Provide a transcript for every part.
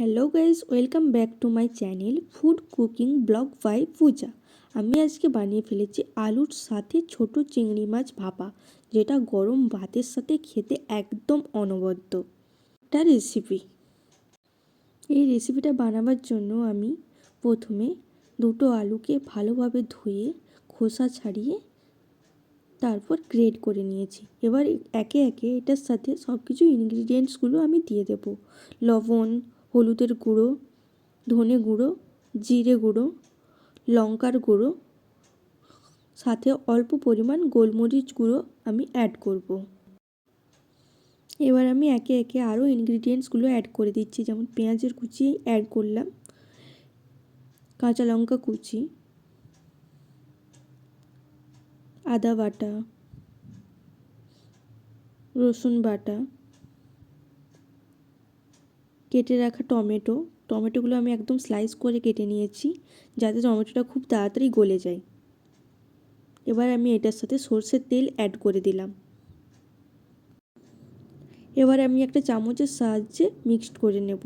Hello guys welcome back to my channel food cooking blog by Puja আমি আজকে বানিয়ে ফেলেছি আলুর সাথে ছোট চিংড়ি মাছ ভাপা, যেটা গরম ভাতের সাথে খেতে একদম অনবদ্য। একটা রেসিপি এই রেসিপিটা বানাবার জন্য আমি প্রথমে দুটো আলুকে ভালোভাবে ধুয়ে, খোসা ছাড়িয়ে তারপর গ্রেড করে নিয়েছি। এবার একে একে এটার সাথে সব কিছু ইনগ্রিডিয়েন্টসগুলো আমি দিয়ে দেবো। লবণ হলুদের গুঁড়ো, ধনে গুঁড়ো, জিরে গুঁড়ো, লঙ্কার গুঁড়ো, সাথে অল্প পরিমাণ গোলমরিচ গুঁড়ো আমি অ্যাড করব। এবার আমি একে একে আরও ইনগ্রিডিয়েন্টসগুলো অ্যাড করে দিচ্ছি, যেমন পেঁয়াজের কুচি অ্যাড করলাম, কাঁচা লঙ্কা কুচি, আদা বাটা, রসুন বাটা কেটে রাখা টমেটো। টমেটোগুলো আমি একদম স্লাইস করে কেটে নিয়েছি, যাতে টমেটোটা খুব তাড়াতাড়ি গলে যায়। এবার আমি এটার সাথে সর্ষের তেল অ্যাড করে দিলাম। এবার আমি একটা চামচের সাহায্যে মিক্সড করে নেব।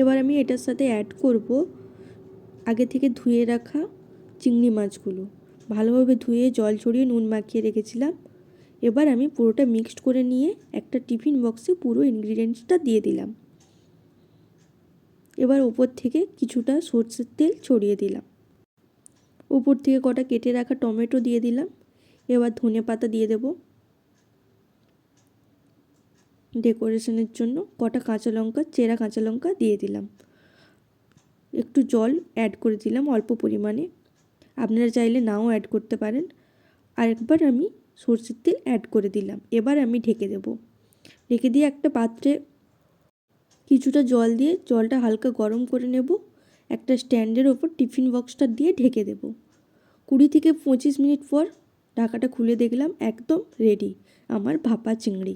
এবার আমি এটার সাথে অ্যাড করব আগে থেকে ধুয়ে রাখা চিংড়ি মাছগুলো। ভালোভাবে ধুয়ে জল ছড়িয়ে নুন মাখিয়ে রেখেছিলাম। এবার আমি পুরোটা মিক্সড করে নিয়ে একটা টিফিন বক্সে পুরো ইনগ্রিডিয়েন্টসটা দিয়ে দিলাম। এবার ওপর থেকে কিছুটা সর্ষের তেল ছড়িয়ে দিলাম। ওপর থেকে কটা কেটে রাখা টমেটো দিয়ে দিলাম। এবার ধনে পাতা দিয়ে দেব। ডেকোরেশনের জন্য কটা কাঁচা লঙ্কা, চেরা কাঁচা লঙ্কা দিয়ে দিলাম। একটু জল অ্যাড করে দিলাম অল্প পরিমাণে। আপনারা চাইলে নাও অ্যাড করতে পারেন। আরেকবার আমি সর্ষের তেল অ্যাড করে দিলাম। এবার আমি ঢেকে দেব। ঢেকে দিয়ে একটা পাত্রে কিছুটা জল দিয়ে জলটা হালকা গরম করে নেব। একটা স্ট্যান্ডের ওপর টিফিন বক্সটা দিয়ে ঢেকে দেব। কুড়ি থেকে পঁচিশ মিনিট পর ঢাকাটা খুলে দেখলাম একদম রেডি আমার ভাপা চিংড়ি।